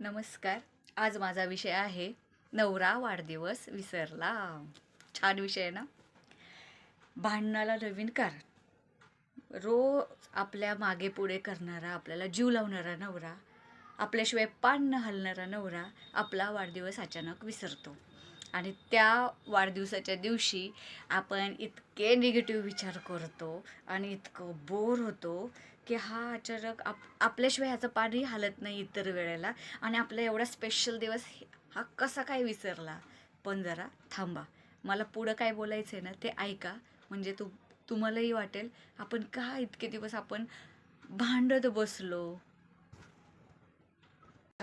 नमस्कार. आज माझा विषय आहे नवरा वाढदिवस विसरला. छान विषय आहे ना? भांडणाला नवीन कारण. रोज आपल्या मागे पुढे करणारा आपल्याला जीव लावणारा नवरा आपल्याशिवाय पान न हलणारा नवरा आपला वाढदिवस अचानक विसरतो. आणि त्या वाढदिवसाच्या दिवशी आपण इतके निगेटिव्ह विचार करतो आणि इतकं बोर होतो की हा अचानक आप आपल्याशिवाय ह्याचं पाणी हालत नाही इतर वेळेला. आणि आपला एवढा स्पेशल दिवस हा कसा काय विसरला? पण जरा थांबा. मला पुढं काय बोलायचं आहे ना ते ऐका. म्हणजे तू तुम्हालाही वाटेल. आपण का इतके दिवस आपण भांडत बसलो?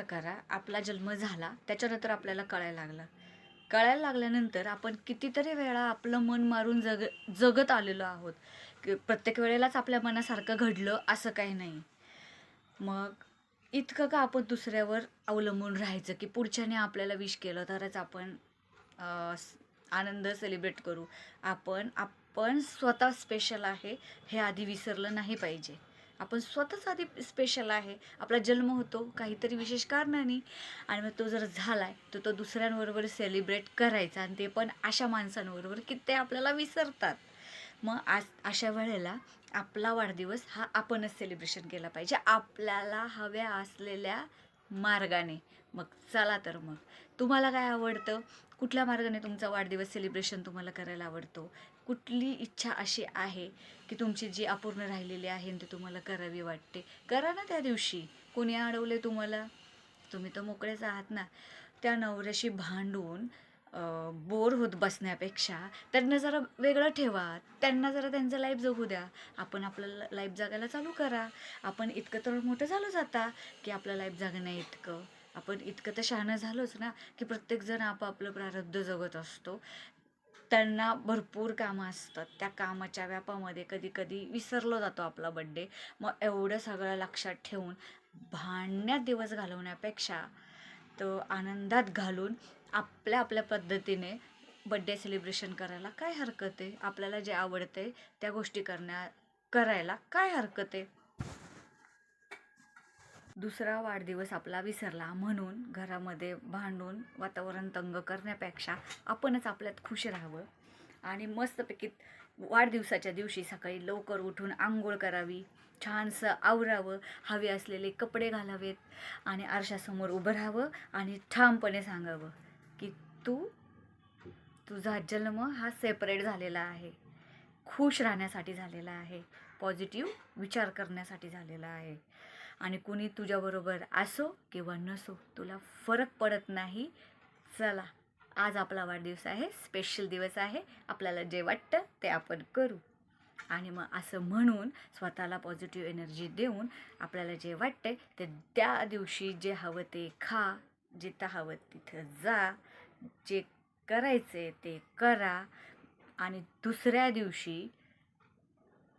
करा. आपला जन्म झाला. त्याच्यानंतर आपल्याला कळायला लागलं. कळायला लागल्यानंतर आपण कितीतरी वेळा आपलं मन मारून जग जगत आलेलो आहोत. की प्रत्येक वेळेलाच आपल्या मनासारखं घडलं असं काही नाही. मग इतकं का आपण दुसऱ्यावर अवलंबून राहायचं? की पुढच्याने आपल्याला विश केलं तरच आपण आनंद सेलिब्रेट करू. आपण आपण स्वतः स्पेशल आहे हे आधी विसरलं नाही पाहिजे. आपण स्वतःच आधी स्पेशल आहे. आपला जन्म होतो काहीतरी विशेष कारणाने. आणि मग तो जर झाला आहे तर तो दुसऱ्यांबरोबर सेलिब्रेट करायचा. आणि ते पण अशा माणसांबरोबर की ते आपल्याला विसरतात. मग आज अशा वेळेला आपला वाढदिवस हा आपणच सेलिब्रेशन केला पाहिजे. आपल्याला हव्या असलेल्या मार्गाने. मग चला तर मग. तुम्हाला काय आवडतं? कुठल्या मार्गाने तुमचा वाढदिवस सेलिब्रेशन तुम्हाला करायला आवडतो? कुठली इच्छा अशी आहे की तुमची जी अपूर्ण राहिलेली आहे ती तुम्हाला करावी वाटते? करा ना त्या दिवशी. कोणी अडवले तुम्हाला? तुम्ही तर मोकळेच आहात ना. त्या नवऱ्याशी भांडून बोर होत बसण्यापेक्षा त्यांना जरा वेगळं ठेवा. त्यांना जरा त्यांचं लाईफ जगू द्या. आपण आपलं लाईफ जगायला चालू करा. आपण इतकं तर मोठं झालो जाता की आपलं लाईफ जगणं इतकं. आपण इतकं तर शहाणं झालोच ना की प्रत्येकजण आपापलं प्रारब्ध जगत असतो. त्यांना भरपूर कामं असतात. त्या कामाच्या व्यापामध्ये कधी कधी विसरलो जातो आपला बड्डे मग एवढं सगळं लक्षात ठेवून भांडण्यात दिवस घालवण्यापेक्षा तो आनंदात घालून आपल्या आपल्या पद्धतीने बड्डे सेलिब्रेशन करायला काय हरकत आहे? आपल्याला जे आवडते त्या गोष्टी करण्या करायला काय हरकत आहे? दुसरा वाढदिवस आपला विसरला म्हणून घरामध्ये भांडून वातावरण तंग करण्यापेक्षा आपणच आपल्यात खुश राहावं. आणि मस्तपैकी वाढदिवसाच्या दिवशी सकाळी लवकर उठून आंघोळ करावी छानसं आवरावं हवे असलेले कपडे घालावेत आणि आरशासमोर उभं राहावं आणि ठामपणे सांगावं की तू तुझा जन्म हा सेपरेट झालेला आहे. खुश राहण्यासाठी झालेला आहे. पॉझिटिव्ह विचार करण्यासाठी झालेला आहे. आणि कुणी तुझ्याबरोबर असो किंवा नसो तुला फरक पडत नाही. चला आज आपला वाढदिवस आहे स्पेशल दिवस आहे. आपल्याला जे वाटतं ते आपण करू. आणि मग असं म्हणून स्वतःला पॉझिटिव्ह एनर्जी देऊन आपल्याला जे वाटतंय ते त्या दिवशी जे हवं ते खा जिथं हवं तिथं जा. जे करायचे ते करा. आणि दुसऱ्या दिवशी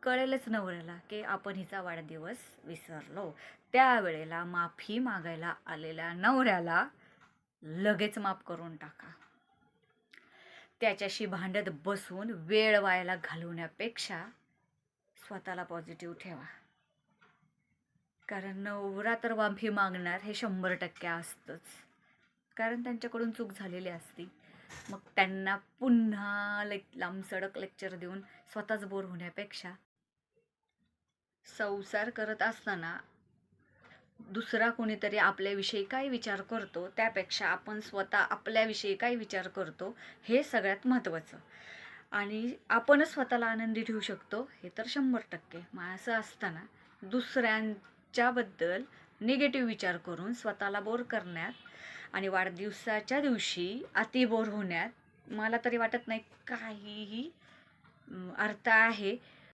कळेलच नवऱ्याला की आपण हिचा वाढदिवस विसरलो. त्यावेळेला माफी मागायला आलेल्या नवऱ्याला लगेच माफ करून टाका. त्याच्याशी भांडत बसून वेळ वायाला घालवण्यापेक्षा स्वतःला पॉझिटिव्ह ठेवा. कारण नवरा तर माफी मागणार हे शंभर टक्के असतंच. कारण त्यांच्याकडून चूक झालेली असती. मग त्यांना पुन्हा लेक लांबसडक लेक्चर देऊन स्वतःच बोर होण्यापेक्षा संसार करत असताना दुसरा कोणीतरी आपल्याविषयी काय विचार करतो त्यापेक्षा आपण स्वतः आपल्याविषयी काय विचार करतो हे सगळ्यात महत्त्वाचं. आणि आपणच स्वतःला आनंदी ठेवू शकतो हे तर शंभर टक्के. मग असं असताना दुसऱ्यांच्याबद्दल निगेटिव्ह विचार करून स्वतःला बोर करण्यात आणि वाढदिवसाच्या दिवशी अति बोर होण्यात मला तरी वाटत नाही काहीही अर्थ आहे.